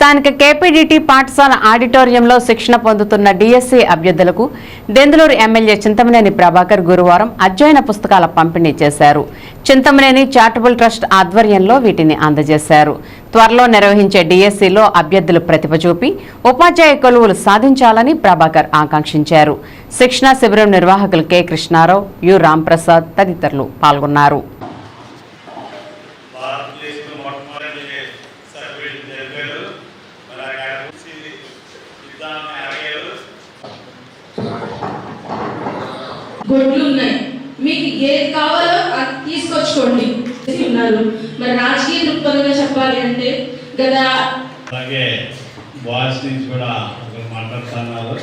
స్థానిక కేపీడీటీ పాఠశాల ఆడిటోరియంలో శిక్షణ పొందుతున్న డిఎస్సి అభ్యర్థులకు దెందులూరు ఎమ్మెల్యే చింతమనేని ప్రభాకర్ గురువారం అధ్యయన పుస్తకాల పంపిణీ చేశారు. చింతమనేని చారిటబుల్ ట్రస్ట్ ఆధ్వర్యంలో వీటిని అందజేశారు. త్వరలో నిర్వహించే డిఎస్సిలో అభ్యర్థులు ప్రతిభ చూపి ఉపాధ్యాయ కొలువులు సాధించాలని ప్రభాకర్ ఆకాంక్షించారు. శిక్షణ శిబిరం నిర్వాహకులు కె కృష్ణారావు యు రాంప్రసాద్ తదితరులు పాల్గొన్నారు. గొడ్లు ఉన్నాయి. మీకు ఏది కావాలో అది తీసుకొచ్చుకోండి. ఉన్నారు. మరి రాజకీయ దృక్పథంగా చెప్పాలి అంటే కదా అలాగే బాయ్స్ నుంచి కూడా ఒకరు మాట్లాడుతున్నారు.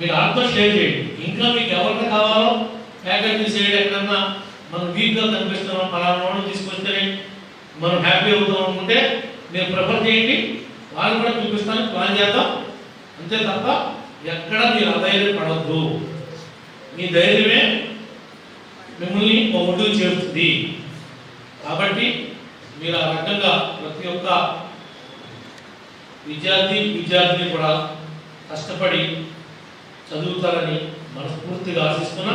మీరు అర్థం షేర్ చేయండి. ఇంకా మీకు ఎవరికి కావాలో ఫ్యాకల్టీ సైడ్ ఎక్కడన్నా. మనం వీక్గా కనిపిస్తున్నాం పలానా వాడిని తీసుకొస్తే మనం హ్యాపీ అవుతాం అనుకుంటే మీరు ప్రిఫర్ చేయండి. వాళ్ళు కూడా చూపిస్తాను. ప్లాన్ చేద్దాం. అంతే తప్ప ఎక్కడ మీరు అధైర్యం పడవద్దు మీ ధైర్యమే మిమ్మల్ని ఒకటి చేరుతుంది. కాబట్టి మీరు ఆ రకంగా ప్రతి ఒక్క విద్యార్థి విద్యార్థిని కూడా కష్టపడి చదువుతారని మనస్ఫూర్తిగా ఆశిస్తున్న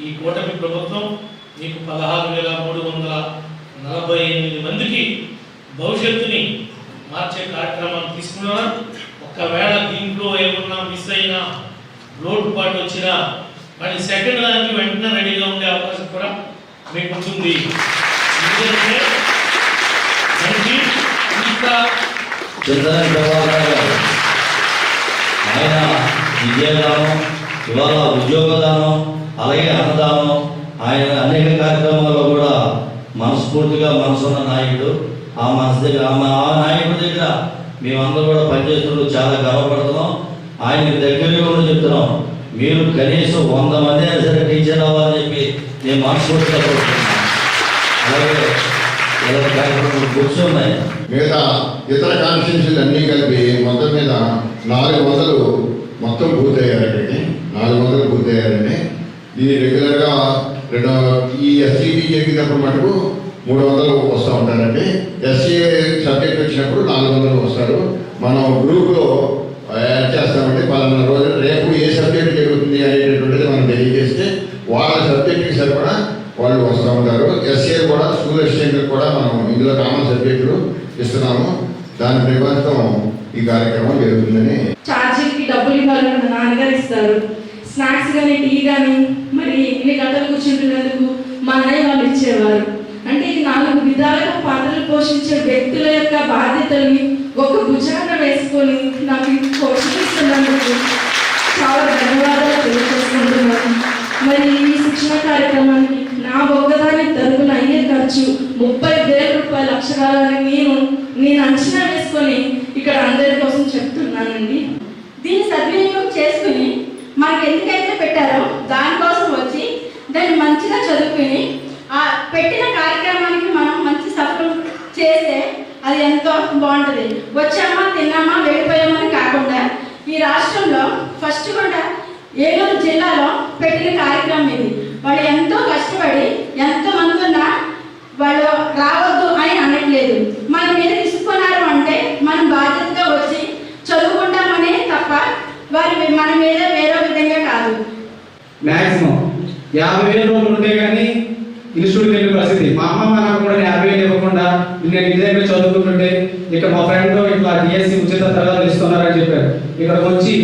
ఈ కూటమి ప్రభుత్వం మీకు పదహారు వేల మూడు వందల నలభై ఎనిమిది మందికి భవిష్యత్తుని మార్చే కార్యక్రమాన్ని తీసుకున్నాను ఒకవేళ దీంట్లో ఏమన్నా మిస్ అయినా లోటుపాటు వచ్చినా మరి సెకండ్ దానికి వెంటనే రెడీగా ఉండే అవకాశం కూడా మీకు ఉంటుంది ఎందుకంటే ఆయన విద్యాదానం ఇవాళ ఉద్యోగదానం అలాగే అన్నదానం ఆయన అనేక కార్యక్రమాల్లో కూడా మనస్ఫూర్తిగా మనసున్న నాయకుడు. ఆ మనసు దగ్గర ఆ మా- ఆ నాయకుడి దగ్గర మేమందరూ కూడా పనిచేస్తున్నప్పుడు చాలా గర్వపడుతున్నాం. ఆయన దగ్గరగా కూడా చెప్తున్నాం. మీరు కనీసం వంద మంది అయినా సరే టీచర్ అవ్వాలని చెప్పి నేను మనస్ఫూర్తిగా కోరుతున్నాను అలాగే కార్యక్రమాలు ఉన్నాయి మిగతా ఇతర కాన్స్టిట్యూన్సీలు అన్నీ కలిపి మొత్తం మీద నాలుగు వందలు మొత్తం పూర్తయ్యారండి. నాలుగు వందలు పూర్తయ్యారండి. ఇది రెగ్యులర్గా రెండు ఈ ఎస్సీబీ జరిగినప్పుడు మటుకు మూడు వందలు వస్తూ ఉంటారండి. ఎస్సీ సబ్జెక్ట్ వచ్చినప్పుడు నాలుగు వందలు వస్తారు. మనం గ్రూప్లో జరుగుతుంది అనేటటువంటిది మనం తెలియజేస్తే వాళ్ళ సబ్జెక్ట్కి సరిపడా వాళ్ళు వస్తూ ఉంటారు. ఎస్ఏ కూడా స్కూల్ అసిస్టెంట్ కూడా మనం ఇందులో కామన్ సబ్జెక్టులు ఇస్తున్నాము. దాని ప్రకారం ఈ కార్యక్రమం జరుగుతుందని ఛార్జీకి డబ్బులు ఇవ్వాలని మా నాన్నగారు ఇస్తారు. స్నాక్స్ కానీ టీ కానీ మరి ఇన్ని గంటలు కూర్చుంటున్నందుకు మా అన్నయ్య వాళ్ళు ఇచ్చేవారు. అంటే ఈ నాలుగు విధాలుగా పాత్రలు పోషించే వ్యక్తుల యొక్క బాధ్యతల్ని ఒక భుజాన వేసుకొని నాకు పోషిస్తున్నందుకు చాలా ధన్యవాదాలు. మరి ఈ శిక్షణ కార్యక్రమానికి నా ఒక్కదాని తరపున అయ్యే ఖర్చు ముప్పై వేల రూపాయల అక్షరాలని నేను నేను అంచనా వేసుకొని ఇక్కడ అందరి కోసం చెప్తున్నానండి. దీన్ని సద్వినియోగం చేసుకుని మాకు ఎందుకైతే పెట్టారో దానికోసం వచ్చి దాన్ని మంచిగా చదువుకుని ఆ పెట్టిన కార్యక్రమానికి మనం మంచి సఫలం చేస్తే అది ఎంతో బాగుంటుంది. వచ్చామా తిన్నామా వెళ్ళిపోయామని కాకుండా ఈ రాష్ట్రంలో ఫస్ట్ కూడా ఏలూరు జిల్లాలో పెట్టిన కార్యక్రమం ఇది. వాళ్ళు ఎంతో కష్టపడి ఎంతో మంది ఉన్న వాళ్ళు రావద్దు అని అనట్లేదు. మన మీద తీసుకున్నారు అంటే మనం బాధ్యతగా వచ్చి చదువుకుంటామనే తప్ప వారి మన మీద వేరే విధంగా కాదు. మ్యాక్సిమం యాభై వేల రోజులు ఉంటే కానీ ఇన్స్టిట్యూట్ వెళ్ళి పరిస్థితి. మా అమ్మ మా నాన్న కూడా యాభై వేలు ఇవ్వకుండా నేను ఇంటి చదువుకుంటుంటే ఇక్కడ మా ఫ్రెండ్ ఇట్లా డిఎస్సి ఉచిత తరగతులు ఇస్తున్నారని చెప్పారు. ఇక్కడికి వచ్చి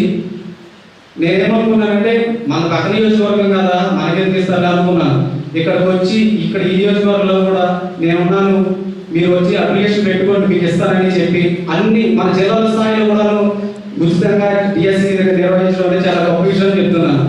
నేనేమనుకున్నానంటే మన పక్క నియోజకవర్గం కదా మనకెందుకు ఇస్తారు అనుకున్నాను. ఇక్కడికి వచ్చి ఇక్కడ ఈ నియోజకవర్గంలో కూడా నేనున్నాను మీరు వచ్చి అప్లికేషన్ పెట్టుకోండి మీకు ఇస్తానని చెప్పి అన్ని మన జిల్లాల స్థాయిలో కూడా ఉచితంగా డిఎస్సి నిర్వహించడం అనేది చాలా గొప్ప విషయం చెప్తున్నాను.